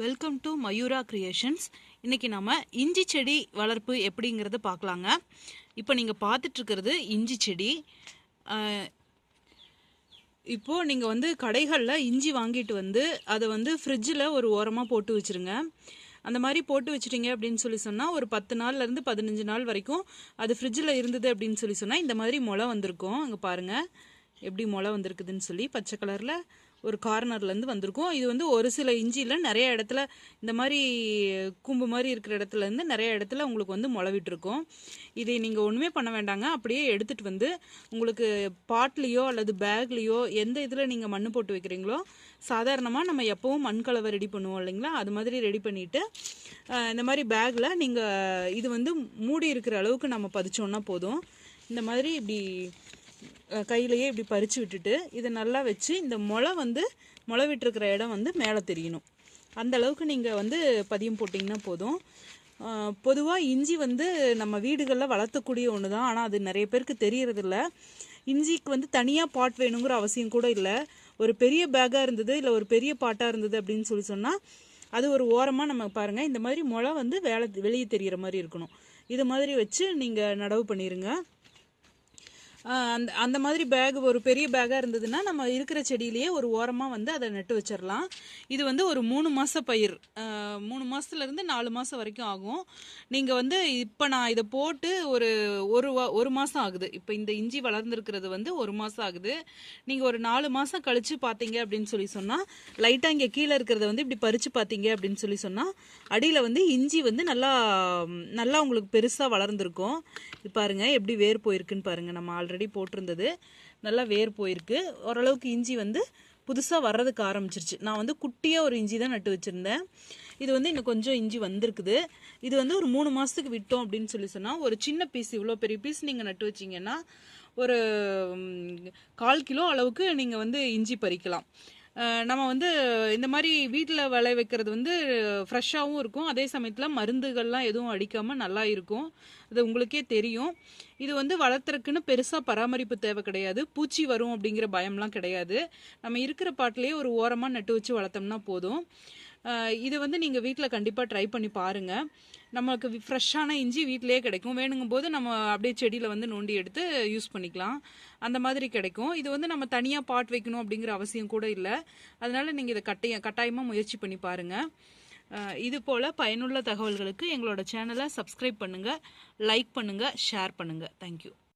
Welcome to Mayura creations இன்னைக்கு நம்ம இஞ்சி செடி வளர்ப்பு எப்படிங்கிறத பார்க்கலாங்க. இப்போ நீங்கள் பார்த்துட்ருக்கிறது இஞ்சி செடி. இப்போது நீங்கள் வந்து கடைகளில் இஞ்சி வாங்கிட்டு வந்து அதை வந்து ஃப்ரிட்ஜில் ஒரு ஓரமாக போட்டு வச்சுருங்க. அந்த மாதிரி போட்டு வச்சிட்டிங்க அப்படின்னு சொல்லி சொன்னால் ஒரு பத்து நாள்லேருந்து பதினஞ்சு நாள் வரைக்கும் அது ஃப்ரிட்ஜில் இருந்தது அப்படின்னு சொல்லி சொன்னால் இந்த மாதிரி முளை வந்திருக்கும். அங்கே பாருங்கள் எப்படி முளை வந்திருக்குதுன்னு சொல்லி பச்சை கலரில் ஒரு கார்னர்லேருந்து வந்திருக்கும். இது வந்து ஒரு சில இஞ்சியில் நிறைய இடத்துல இந்த மாதிரி கூம்பு மாதிரி இருக்கிற இடத்துல இருந்து நிறைய இடத்துல உங்களுக்கு வந்து முளவிட்டுருக்கும் இதை நீங்கள் ஒன்றுமே பண்ண வேண்டாங்க. அப்படியே எடுத்துகிட்டு வந்து உங்களுக்கு பாட்லேயோ அல்லது பேக்லேயோ எந்த இதில் நீங்கள் மண் போட்டு வைக்கிறீங்களோ சாதாரணமாக நம்ம எப்போவும் மண் கலவை ரெடி பண்ணுவோம் இல்லைங்களா? அது மாதிரி ரெடி பண்ணிவிட்டு இந்த மாதிரி பேக்கில் நீங்கள் இது வந்து மூடி இருக்கிற அளவுக்கு நம்ம பதிச்சோன்னா போதும். இந்த மாதிரி இப்படி கையிலேயே இப்படி பறித்து விட்டுட்டு இதை நல்லா வச்சு இந்த முளை வந்து முளை விட்டுருக்கிற இடம் வந்து மேலே தெரியணும் அந்த அளவுக்கு நீங்கள் வந்து பதியம் போட்டிங்கன்னா போதும். பொதுவாக இஞ்சி வந்து நம்ம வீடுகளில் வளர்த்தக்கூடிய ஒன்று தான் ஆனால் அது நிறைய பேருக்கு தெரியறதில்ல. இஞ்சிக்கு வந்து தனியாக பாட் வேணுங்கிற அவசியம் கூட இல்லை. ஒரு பெரிய பேக்காக இருந்தது இல்லை ஒரு பெரிய பாட்டாக இருந்தது அப்படின்னு சொல்லி சொன்னால் அது ஒரு ஓரமாக நம்ம பாருங்கள் இந்த மாதிரி முளை வந்து வேலை வெளியே தெரிகிற மாதிரி இருக்கணும். இது மாதிரி வச்சு நீங்கள் நடவு பண்ணிடுங்க அந்த அந்த மாதிரி பேக் ஒரு பெரிய பேக்காக இருந்ததுன்னா நம்ம இருக்கிற செடியிலேயே ஒரு ஓரமாக வந்து அதை நட்டு வச்சிடலாம் இது வந்து ஒரு மூணு மாத பயிர். மூணு மாதத்துலேருந்து நாலு மாதம் வரைக்கும் ஆகும். நீங்கள் வந்து இப்போ நான் இதை போட்டு ஒரு ஒரு வா- ஒரு மாதம் ஆகுது. இப்போ இந்த இஞ்சி வளர்ந்துருக்கிறது வந்து ஒரு மாதம் ஆகுது. நீங்கள் ஒரு நாலு மாதம் கழித்து பார்த்தீங்க அப்படின்னு சொல்லி சொன்னால் லைட்டாக இங்கே கீழே இருக்கிறத வந்து இப்படி பறித்து பார்த்தீங்க அப்படின்னு சொல்லி சொன்னால் அடியில் வந்து இஞ்சி வந்து நல்லா நல்லா உங்களுக்கு பெருசாக வளர்ந்துருக்கும். பாருங்கள் எப்படி வேர் போயிருக்குன்னு பாருங்கள் நம்ம ஆல்ரெடி போட்டிருந்தது. நல்லா வேர் போயிருக்கு. ஓரளவுக்கு இஞ்சி வந்து புதுசாக வர்றதுக்கு ஆரம்பிச்சிருச்சு. நான் வந்து குட்டியாக ஒரு இஞ்சி தான் நட்டு வச்சுருந்தேன். இது வந்து இன்னும் கொஞ்சம் இஞ்சி வந்திருக்குது. இது வந்து ஒரு மூணு மாதத்துக்கு விட்டோம் அப்படின்னு சொல்லி சொன்னால் ஒரு சின்ன பீஸ் இவ்வளோ பெரிய பீஸ் நீங்கள் நட்டு வச்சிங்கன்னா ஒரு கால் கிலோ அளவுக்கு நீங்கள் வந்து இஞ்சி பறிக்கலாம். நம்ம வந்து இந்த மாதிரி வீட்டில் விளை வைக்கிறது வந்து ஃப்ரெஷ்ஷாகவும் இருக்கும். அதே சமயத்தில் மருந்துகள்லாம் எதுவும் அடிக்காமல் நல்லா இருக்கும். அது உங்களுக்கே தெரியும். இது வந்து வளர்த்துறதுக்குன்னு பெருசாக பராமரிப்பு தேவை கிடையாது. பூச்சி வரும் அப்படிங்கிற பயம்லாம் கிடையாது. நம்ம இருக்கிற பாட்டிலேயே ஒரு ஓரமாக நட்டு வச்சு வளர்த்தோம்னா போதும். இது வந்து நீங்கள் வீட்டில் கண்டிப்பாக ட்ரை பண்ணி பாருங்கள் நமக்கு ஃப்ரெஷ்ஷான இஞ்சி வீட்டிலேயே கிடைக்கும். வேணுங்கும் போது நம்ம அப்படியே செடியில் வந்து நோண்டி எடுத்து யூஸ் பண்ணிக்கலாம். அந்த மாதிரி கிடைக்கும். இது வந்து நம்ம தனியாக பாட் வைக்கணும் அப்படிங்கிற அவசியம் கூட இல்லை. அதனால் நீங்கள் இதை கட்டாய கட்டாயமாக முயற்சி பண்ணி பாருங்கள் இது போல் பயனுள்ள தகவல்களுக்கு எங்களோட சேனலை சப்ஸ்கிரைப் பண்ணுங்கள் லைக் பண்ணுங்கள் ஷேர் பண்ணுங்கள் தேங்க்யூ